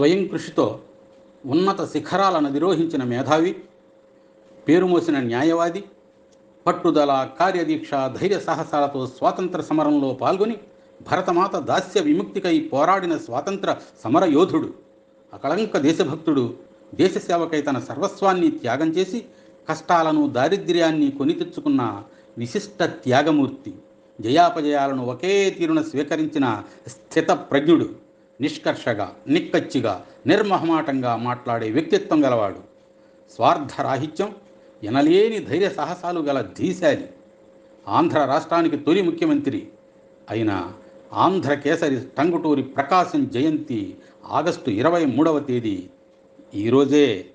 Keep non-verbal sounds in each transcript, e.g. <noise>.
స్వయం కృషితో ఉన్నత శిఖరాలను అధిరోహించిన మేధావి పేరుమోసిన న్యాయవాది పట్టుదల కార్యదీక్ష ధైర్య సాహసాలతో స్వాతంత్ర సమరంలో పాల్గొని భరతమాత దాస్య విముక్తికై పోరాడిన స్వాతంత్ర సమర యోధుడు అకళంక దేశభక్తుడు దేశ సేవకై తన సర్వస్వాన్ని త్యాగం చేసి కష్టాలను దారిద్ర్యాన్ని కొని తెచ్చుకున్న విశిష్ట త్యాగమూర్తి జయాపజయాలను ఒకే తీరున స్వీకరించిన స్థిత ప్రజ్ఞుడు నిష్కర్షగా నిక్కచ్చిగా నిర్మహమాటంగా మాట్లాడే వ్యక్తిత్వం గలవాడు. స్వార్థరాహిత్యం ఎనలేని ధైర్య సాహసాలు గల ధీశాలి. ఆంధ్ర రాష్ట్రానికి తొలి ముఖ్యమంత్రి అయిన ఆంధ్ర కేసరి టంగుటూరి ప్రకాశం జయంతి ఆగస్టు ఇరవై మూడవ తేదీ ఈరోజే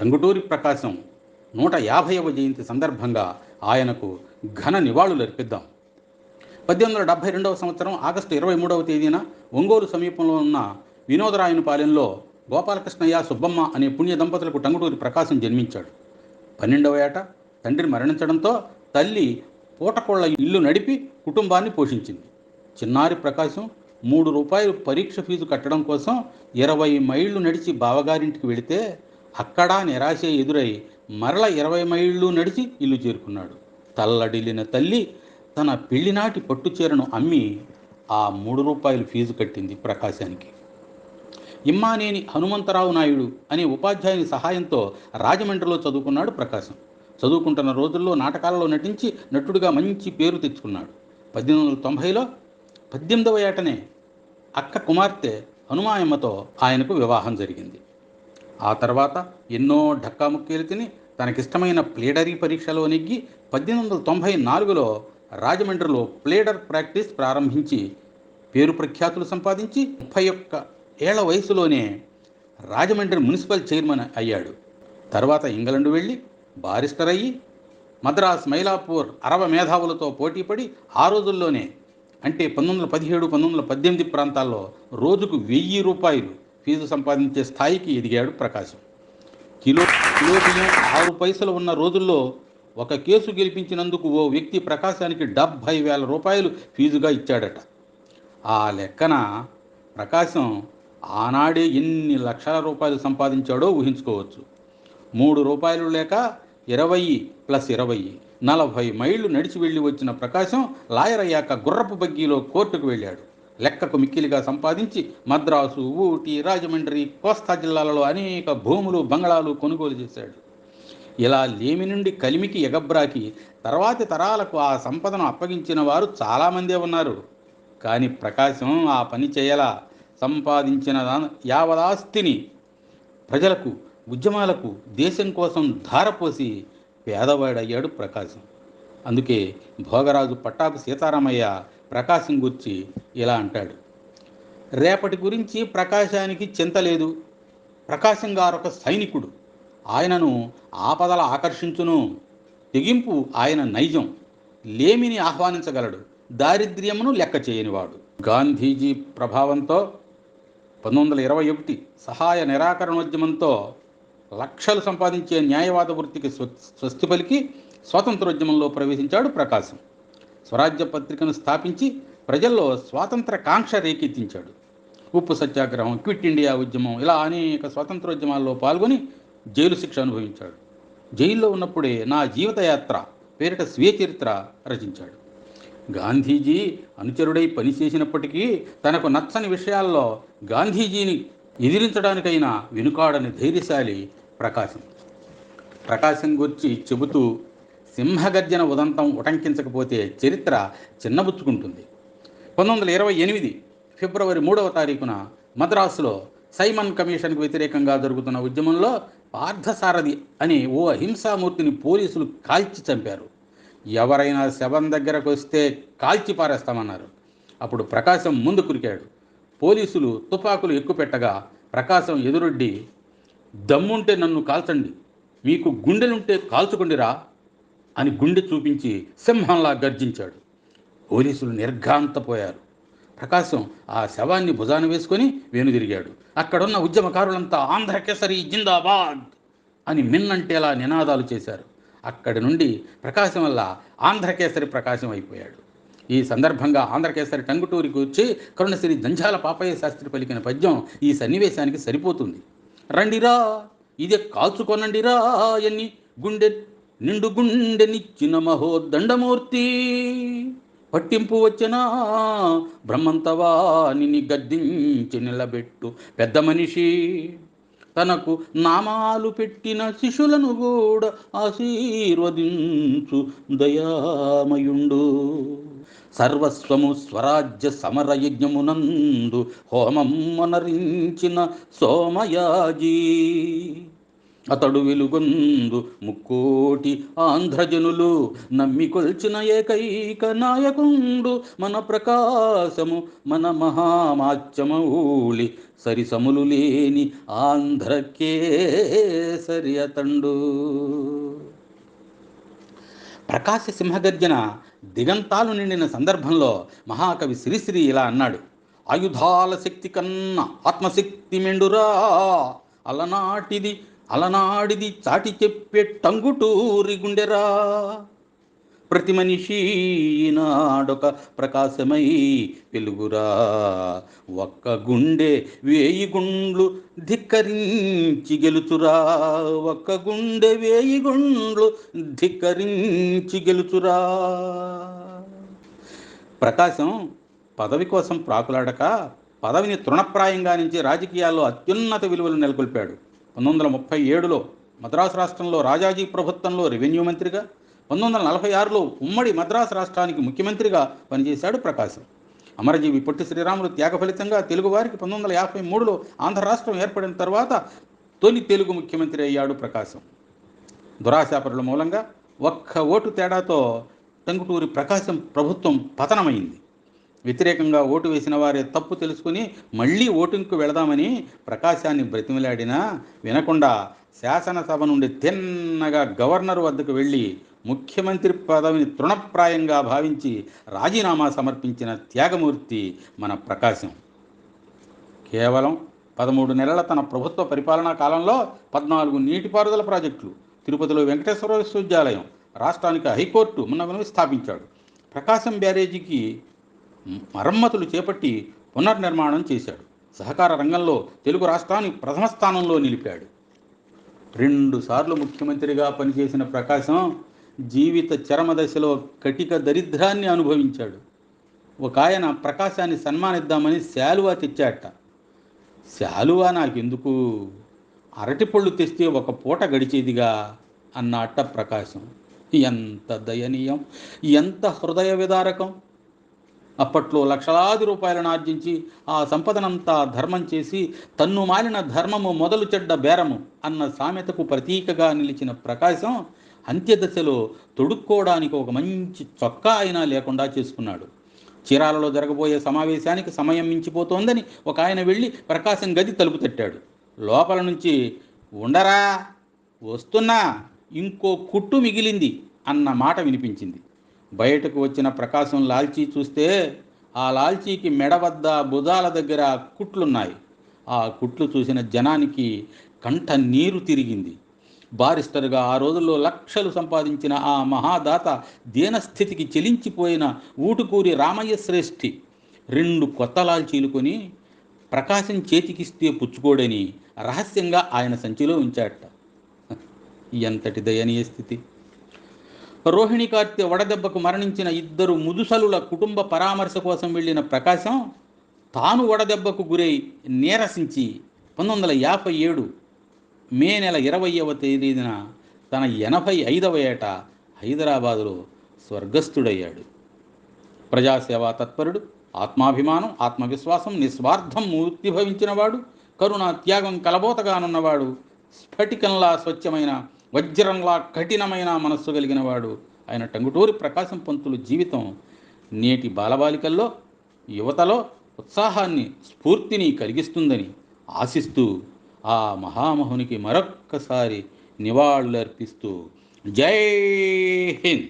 టంగుటూరి ప్రకాశం నూట యాభైవ జయంతి సందర్భంగా ఆయనకు ఘన నివాళులర్పిద్దాం. పద్దెనిమిది వందల రెండవ సంవత్సరం ఆగస్టు ఇరవై మూడవ తేదీన ఒంగోలు సమీపంలో ఉన్న వినోదరాయనపాలెంలో గోపాలకృష్ణయ్య సుబ్బమ్మ అనే పుణ్య దంపతులకు టంగుటూరి ప్రకాశం జన్మించాడు. పన్నెండవ ఏట తండ్రి మరణించడంతో తల్లి పూటకోళ్ళ ఇల్లు నడిపి కుటుంబాన్ని పోషించింది. చిన్నారి ప్రకాశం మూడు రూపాయలు పరీక్ష ఫీజు కట్టడం కోసం ఇరవై మైళ్ళు నడిచి బావగారింటికి వెళితే అక్కడా నిరాశ ఎదురై మరల ఇరవై మైళ్ళు నడిచి ఇల్లు చేరుకున్నాడు. తల్లడిల్లిన తల్లి తన పెళ్ళినాటి పట్టుచీరను అమ్మి ఆ మూడు రూపాయలు ఫీజు కట్టింది ప్రకాశానికి. ఇమ్మానేని హనుమంతరావు నాయుడు అనే ఉపాధ్యాయుని సహాయంతో రాజమండ్రిలో చదువుకున్నాడు ప్రకాశం. చదువుకుంటున్న రోజుల్లో నాటకాలలో నటించి నటుడిగా మంచి పేరు తెచ్చుకున్నాడు. పద్దెనిమిది వందల తొంభైలో పద్దెనిమిదవ ఏటనే అక్క కుమార్తె హనుమాయమ్మతో ఆయనకు వివాహం జరిగింది. ఆ తర్వాత ఎన్నో ఢక్కాముక్కీలు తిని తనకిష్టమైన ప్లేడరీ పరీక్షలో నెగ్గి పద్దెనిమిది వందల తొంభై నాలుగులో రాజమండ్రిలో ప్లేడర్ ప్రాక్టీస్ ప్రారంభించి పేరు ప్రఖ్యాతులు సంపాదించి ముప్పై ఒక్క ఏళ్ళ వయసులోనే రాజమండ్రి మున్సిపల్ చైర్మన్ అయ్యాడు. తర్వాత ఇంగ్లండ్ వెళ్ళి బారిస్టర్ అయ్యి మద్రాస్ మైలాపూర్ అరవ మేధావులతో పోటీపడి ఆ రోజుల్లోనే అంటే పంతొమ్మిది వందల పదిహేడు పంతొమ్మిది వందల పద్దెనిమిది ప్రాంతాల్లో రోజుకు వెయ్యి రూపాయలు ఫీజు సంపాదించే స్థాయికి ఎదిగాడు ప్రకాశం. కిలో కిలో బియ్యం ఆరు పైసలు ఉన్న రోజుల్లో ఒక కేసు గెలిపించినందుకు ఓ వ్యక్తి ప్రకాశానికి డెబ్భై వేల రూపాయలు ఫీజుగా ఇచ్చాడట. ఆ లెక్కన ప్రకాశం ఆనాడే ఎన్ని లక్షల రూపాయలు సంపాదించాడో ఊహించుకోవచ్చు. మూడు రూపాయలు లేక ఇరవై ప్లస్ ఇరవై నలభై మైళ్ళు నడిచి వెళ్ళి వచ్చిన ప్రకాశం లాయర్ అయ్యాక గుర్రపు బగ్గీలో కోర్టుకు వెళ్ళాడు. లెక్కకు మిక్కిలిగా సంపాదించి మద్రాసు ఊటీ రాజమండ్రి కోస్తా జిల్లాలలో అనేక భూములు బంగళాలు కొనుగోలు చేశాడు. ఇలా లేమి నుండి కలిమికి ఎగబ్రాకి తర్వాతి తరాలకు ఆ సంపదను అప్పగించిన వారు చాలామందే ఉన్నారు. కానీ ప్రకాశం ఆ పని చేయలా. సంపాదించిన యావదాస్తిని ప్రజలకు ఉద్యమాలకు దేశం కోసం ధారపోసి పేదవాడయ్యాడు ప్రకాశం. అందుకే భోగరాజు పట్టాపు సీతారామయ్య ప్రకాశం గురించి ఇలా అంటాడు. రేపటి గురించి ప్రకాశానికి చింత లేదు. ప్రకాశం గారొక సైనికుడు. ఆయనను ఆపదల ఆకర్షించును. తెగింపు ఆయన నైజం. లేమిని ఆహ్వానించగలడు. దారిద్ర్యమును లెక్క చేయనివాడు. గాంధీజీ ప్రభావంతో పంతొమ్మిది వందల ఇరవై ఒకటి సహాయ నిరాకరణోద్యమంతో లక్షలు సంపాదించే న్యాయవాద వృత్తికి స్వ స్వస్తి పలికి స్వాతంత్రోద్యమంలో ప్రవేశించాడు ప్రకాశం. స్వరాజ్య పత్రికను స్థాపించి ప్రజల్లో స్వాతంత్ర కాంక్ష రేకెత్తించాడు. ఉప్పు సత్యాగ్రహం క్విట్ ఇండియా ఉద్యమం ఇలా అనేక స్వాతంత్రోద్యమాల్లో పాల్గొని జైలు శిక్ష అనుభవించాడు. జైల్లో ఉన్నప్పుడే నా జీవితయాత్ర పేరిట స్వీయ చరిత్ర రచించాడు. గాంధీజీ అనుచరుడై పనిచేసినప్పటికీ తనకు నచ్చని విషయాల్లో గాంధీజీని ఎదిరించడానికైనా వెనుకాడని ధైర్యశాలి ప్రకాశం. ప్రకాశం గురించి చెబుతూ సింహగర్జన ఉదంతం ఉటంకించకపోతే చరిత్ర చిన్నబుచ్చుకుంటుంది. పంతొమ్మిది వందల ఇరవై ఎనిమిది ఫిబ్రవరి మూడవ తారీఖున మద్రాసులో సైమన్ కమిషన్కు వ్యతిరేకంగా జరుగుతున్న ఉద్యమంలో పార్థసారథి అనే ఓ అహింసామూర్తిని పోలీసులు కాల్చి చంపారు. ఎవరైనా శవం దగ్గరకు వస్తే కాల్చి పారేస్తామన్నారు. అప్పుడు ప్రకాశం ముందు కురికాడు. పోలీసులు తుపాకులు ఎక్కుపెట్టగా ప్రకాశం ఎదురొడ్డి దమ్ముంటే నన్ను కాల్చండి మీకు గుండెలుంటే కాల్చుకోండిరా అని గుండె చూపించి సింహంలా గర్జించాడు. పోలీసులు నిర్ఘాంతపోయారు. ప్రకాశం ఆ శవాన్ని భుజాన వేసుకొని వెనుదిరిగాడు అక్కడున్న ఉద్యమకారులంతా ఆంధ్రకేసరి జిందాబాద్ అని మిన్నంటేలా నినాదాలు చేశారు. అక్కడి నుండి ప్రకాశం వల్ల ఆంధ్రకేసరి ప్రకాశం అయిపోయాడు. ఈ సందర్భంగా ఆంధ్రకేసరి టంగుటూరికి వచ్చి కరుణశ్రీ జంజాల పాపయ్య శాస్త్రి పలికిన పద్యం ఈ సన్నివేశానికి సరిపోతుంది. రండిరా ఇదే కాల్చుకొనండిరా ఎన్ని గుండె నిండు గుండెనిచ్చిన మహోదండమూర్తి పట్టింపు వచ్చినా బ్రహ్మంతవా నిన్ను గద్దించి నిలబెట్టు. పెద్ద మనిషి తనకు నామాలు పెట్టిన శిష్యులను కూడా ఆశీర్వదించు దయామయుండు. సర్వస్వము స్వరాజ్య సమర యజ్ఞమునందు హోమం మనరించిన సోమయాజీ. అతడు వెలుగొందు ముక్కోటి ఆంధ్రజనులు నమ్మికొల్చిన ఏకైక నాయకుండు మన ప్రకాశము మన మహామాత్యమౌళి సరిసములు లేని ఆంధ్రకే సరి అతండు. ప్రకాశ సింహగర్జన దిగంతాలు నిండిన సందర్భంలో మహాకవి శ్రీశ్రీ ఇలా అన్నాడు ఆయుధాల శక్తి కన్నా ఆత్మశక్తి మెండురా అలనాటిది అలనాడిది చాటి చెప్పే టంగుటూరి గుండెరా. ప్రతి మనిషి నాడొక ప్రకాశమై వెలుగురా. ఒక్క గుండె వేయి గుండ్లు ధిక్కరించి గెలుచురా. ఒక్క గుండె వేయి గుండ్లు ధిక్కరించి గెలుచురా. ప్రకాశం పదవి కోసం ప్రాకులాడక పదవిని తృణప్రాయంగా నుంచి రాజకీయాల్లో అత్యున్నత విలువలు నెలకొల్పాడు. పంతొమ్మిది వందల ముప్పై ఏడులో మద్రాసు రాష్ట్రంలో రాజాజీ ప్రభుత్వంలో రెవెన్యూ మంత్రిగా పంతొమ్మిది వందల నలభై ఆరులో ఉమ్మడి మద్రాసు రాష్ట్రానికి ముఖ్యమంత్రిగా పనిచేశాడు ప్రకాశం. అమరజీవి పొట్టి శ్రీరాములు త్యాగ ఫలితంగా తెలుగువారికి పంతొమ్మిది వందల యాభై మూడులో ఆంధ్ర రాష్ట్రం ఏర్పడిన తర్వాత తొలి తెలుగు ముఖ్యమంత్రి అయ్యాడు ప్రకాశం. దురాశాపరుల మూలంగా ఒక్క ఓటు తేడాతో టంగుటూరి ప్రకాశం ప్రభుత్వం పతనమైంది. వ్యతిరేకంగా ఓటు వేసిన వారే తప్పు తెలుసుకుని మళ్ళీ ఓటింగ్కు వెళదామని ప్రకాశాన్ని బ్రతిమిలాడినా వినకుండా శాసనసభ నుండి తిన్నగా గవర్నర్ వద్దకు వెళ్ళి ముఖ్యమంత్రి పదవిని తృణప్రాయంగా భావించి రాజీనామా సమర్పించిన త్యాగమూర్తి మన ప్రకాశం. కేవలం పదమూడు నెలల తన ప్రభుత్వ పరిపాలనా కాలంలో పద్నాలుగు నీటిపారుదల ప్రాజెక్టులు తిరుపతిలో వెంకటేశ్వర విశ్వవిద్యాలయం రాష్ట్రానికి హైకోర్టు మున్నగునవి స్థాపించాడు. ప్రకాశం బ్యారేజీకి మరమ్మతులు చేపట్టి పునర్నిర్మాణం చేశాడు. సహకార రంగంలో తెలుగు రాష్ట్రాన్ని ప్రథమ స్థానంలో నిలిపాడు. రెండుసార్లు ముఖ్యమంత్రిగా పనిచేసిన ప్రకాశం జీవిత చరమ దశలో కటిక దరిద్రాన్ని అనుభవించాడు. ఒక ఆయన ప్రకాశాన్ని సన్మానిద్దామని శాలువా తెచ్చాట. శాలువా నాకెందుకు? అరటిపళ్ళు తెస్తే ఒక పూట గడిచేదిగా అన్నట్ట ప్రకాశం. ఎంత దయనీయం ఎంత హృదయ విదారకం అప్పట్లో లక్షలాది రూపాయలను ఆర్జించి ఆ సంపదనంతా ధర్మం చేసి తన్ను మాలిన ధర్మము మొదలు చెడ్డ బేరము అన్న సామెతకు ప్రతీకగా నిలిచిన ప్రకాశం అంత్యదశలో తొడుక్కోవడానికి ఒక మంచి చొక్కా అయినా లేకుండా చేసుకున్నాడు. చీరాలలో జరగబోయే సమావేశానికి సమయం మించిపోతోందని ఒక ఆయన వెళ్ళి ప్రకాశం గది తలుపు తట్టాడు. లోపల నుంచి ఉండరా వస్తున్నా ఇంకో కుట్టు మిగిలింది అన్న మాట వినిపించింది. బయటకు వచ్చిన ప్రకాశం లాల్చీ చూస్తే ఆ లాల్చీకి మెడ వద్ద భుజాల దగ్గర కుట్లున్నాయి. ఆ కుట్లు చూసిన జనానికి కంఠ నీరు తిరిగింది. బారిస్టర్గా ఆ రోజుల్లో లక్షలు సంపాదించిన ఆ మహాదాత దీనస్థితికి చెలించిపోయిన ఊటుకూరి రామయ్య శ్రేష్ఠి రెండు కొత్త లాల్చీలు కొని ప్రకాశం చేతికిస్తే పుచ్చుకోడని రహస్యంగా ఆయన సంచిలో ఉంచాట <laughs> ఎంతటి దయనీయ స్థితి! రోహిణి కార్తె వడదెబ్బకు మరణించిన ఇద్దరు ముదుసలుల కుటుంబ పరామర్శ కోసం వెళ్ళిన ప్రకాశం తాను వడదెబ్బకు గురై నీరసించి పంతొమ్మిది వందల యాభై ఏడు మే నెల ఇరవయవ తేదీన తన ఎనభై ఐదవ ఏట హైదరాబాదులో స్వర్గస్థుడయ్యాడు. ప్రజాసేవా తత్పరుడు ఆత్మాభిమానం ఆత్మవిశ్వాసం నిస్వార్థం మూర్తిభవించినవాడు కరుణ త్యాగం కలబోతగానున్నవాడు స్ఫటికంలా స్వచ్ఛమైన వజ్రంలా కఠినమైన మనస్సు కలిగినవాడు ఆయన టంగుటూరి ప్రకాశం పంతులు జీవితం నేటి బాలబాలికల్లో యువతలో ఉత్సాహాన్ని స్ఫూర్తిని కలిగిస్తుందని ఆశిస్తూ ఆ మహామహునికి మరొక్కసారి నివాళులర్పిస్తూ జై హింద్.